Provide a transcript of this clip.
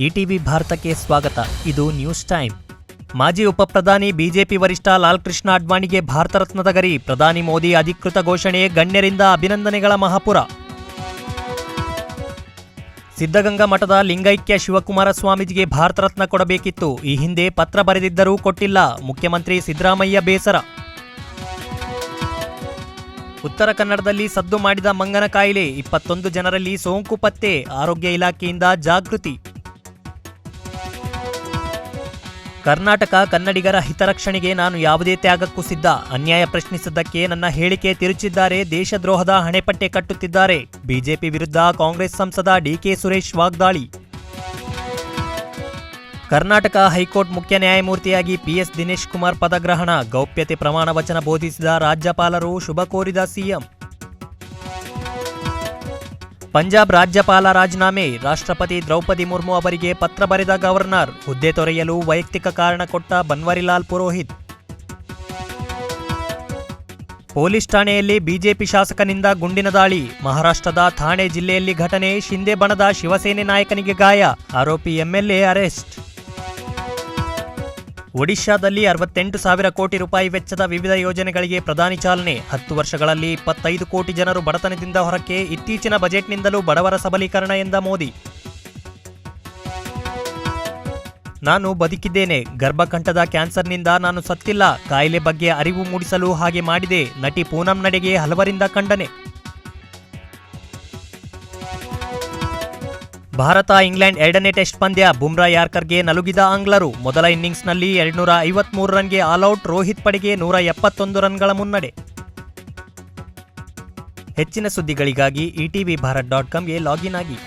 ETV ಭಾರತಕ್ಕೆ ಸ್ವಾಗತ. ಇದು ನ್ಯೂಸ್ ಟೈಮ್. ಮಾಜಿ ಉಪಪ್ರಧಾನಿ ಬಿಜೆಪಿ ವರಿಷ್ಠ ಲಾಲ್ ಕೃಷ್ಣ ಅಡ್ವಾಣಿಗೆ ಭಾರತ ರತ್ನದ ಗರಿ. ಪ್ರಧಾನಿ ಮೋದಿ ಅಧಿಕೃತ ಘೋಷಣೆ, ಗಣ್ಯರಿಂದ ಅಭಿನಂದನೆಗಳ ಮಹಾಪುರ. ಸಿದ್ಧಗಂಗಾ ಮಠದ ಲಿಂಗೈಕ್ಯ ಶಿವಕುಮಾರ ಸ್ವಾಮೀಜಿಗೆ ಭಾರತ ರತ್ನ ಕೊಡಬೇಕಿತ್ತು. ಈ ಹಿಂದೆ ಪತ್ರ ಬರೆದಿದ್ದರೂ ಕೊಟ್ಟಿಲ್ಲ. ಮುಖ್ಯಮಂತ್ರಿ ಸಿದ್ದರಾಮಯ್ಯ ಬೇಸರ. ಉತ್ತರ ಕನ್ನಡದಲ್ಲಿ ಸದ್ದು ಮಾಡಿದ ಮಂಗನ ಕಾಯಿಲೆ. ಇಪ್ಪತ್ತೊಂದು ಜನರಲ್ಲಿ ಸೋಂಕು ಪತ್ತೆ. ಆರೋಗ್ಯ ಇಲಾಖೆಯಿಂದ ಜಾಗೃತಿ. ಕರ್ನಾಟಕ ಕನ್ನಡಿಗರ ಹಿತರಕ್ಷಣೆಗೆ ನಾನು ಯಾವುದೇ ತ್ಯಾಗಕ್ಕೂ ಸಿದ್ಧ. ಅನ್ಯಾಯ ಪ್ರಶ್ನಿಸಿದ್ದಕ್ಕೆ ನನ್ನ ಹೇಳಿಕೆ ತಿರುಚಿದ್ದಾರೆ. ದೇಶದ್ರೋಹದ ಹಣೆಪಟ್ಟೆ ಕಟ್ಟುತ್ತಿದ್ದಾರೆ. ಬಿಜೆಪಿ ವಿರುದ್ಧ ಕಾಂಗ್ರೆಸ್ ಸಂಸದ ಡಿಕೆ ಸುರೇಶ್ ವಾಗ್ದಾಳಿ. ಕರ್ನಾಟಕ ಹೈಕೋರ್ಟ್ ಮುಖ್ಯ ನ್ಯಾಯಮೂರ್ತಿಯಾಗಿ ಪಿಎಸ್ ದಿನೇಶ್ ಕುಮಾರ್ ಪದಗ್ರಹಣ. ಗೌಪ್ಯತೆ ಪ್ರಮಾಣ ವಚನ ಬೋಧಿಸಿದ ರಾಜ್ಯಪಾಲರು ಶುಭ ಕೋರಿದ ಸಿಎಂ ಪಂಜಾಬ್ ರಾಜ್ಯಪಾಲ ರಾಜೀನಾಮೆ. ರಾಷ್ಟ್ರಪತಿ ದ್ರೌಪದಿ ಮುರ್ಮು ಅವರಿಗೆ ಪತ್ರ ಬರೆದ ಗವರ್ನರ್. ಹುದ್ದೆ ತೊರೆಯಲು ವೈಯಕ್ತಿಕ ಕಾರಣ ಕೊಟ್ಟ ಬನ್ವರಿಲಾಲ್ ಪುರೋಹಿತ್. ಪೊಲೀಸ್ ಠಾಣೆಯಲ್ಲಿ ಬಿಜೆಪಿ ಶಾಸಕನಿಂದ ಗುಂಡಿನ ದಾಳಿ. ಮಹಾರಾಷ್ಟ್ರದ ಥಾಣೆ ಜಿಲ್ಲೆಯಲ್ಲಿ ಘಟನೆ. ಶಿಂದೆ ಬಣದ ಶಿವಸೇನೆ ನಾಯಕನಿಗೆ ಗಾಯ. ಆರೋಪಿ ಎಂಎಲ್ಎ ಅರೆಸ್ಟ್. ಒಡಿಶಾದಲ್ಲಿ ಅರವತ್ತೆಂಟು ಸಾವಿರ ಕೋಟಿ ರೂಪಾಯಿ ವೆಚ್ಚದ ವಿವಿಧ ಯೋಜನೆಗಳಿಗೆ ಪ್ರಧಾನಿ ಚಾಲನೆ. ಹತ್ತು ವರ್ಷಗಳಲ್ಲಿ ಇಪ್ಪತ್ತೈದು ಕೋಟಿ ಜನರು ಬಡತನದಿಂದ ಹೊರಕ್ಕೆ ಇತ್ತೀಚಿನ ಬಜೆಟ್ನಿಂದಲೂ ಬಡವರ ಸಬಲೀಕರಣ ಎಂದ ಮೋದಿ. ನಾನು ಬದುಕಿದ್ದೇನೆ. ಗರ್ಭಕಂಠದ ಕ್ಯಾನ್ಸರ್ನಿಂದ ನಾನು ಸತ್ತಿಲ್ಲ. ಕಾಯಿಲೆ ಬಗ್ಗೆ ಅರಿವು ಮೂಡಿಸಲು ಹಾಗೆ ಮಾಡಿದೆ. ನಟಿ ಪೂನಂ ನಡೆಗೆ ಹಲವರಿಂದ ಖಂಡನೆ. ಭಾರತ, ಇಂಗ್ಲೆಂಡ್ ಎರಡನೇ ಟೆಸ್ಟ್ ಪಂದ್ಯ. ಬುಮ್ರಾ ಯಾರ್ಕರ್ಗೆ ನಲುಗಿದ ಆಂಗ್ಲರು. ಮೊದಲ ಇನ್ನಿಂಗ್ಸ್ನಲ್ಲಿ ಎರಡ್ನೂರ ಐವತ್ಮೂರು ರನ್ಗೆ ಆಲ್ಔಟ್ ರೋಹಿತ್ ಪಡೆಗೆ ನೂರ ಎಪ್ಪತ್ತೊಂದು ರನ್ಗಳ ಮುನ್ನಡೆ. ಹೆಚ್ಚಿನ ಸುದ್ದಿಗಳಿಗಾಗಿ ಇಟಿವಿ ಭಾರತ್ ಡಾಟ್ ಕಾಮ್ಗೆ ಲಾಗಿನ್ ಆಗಿ.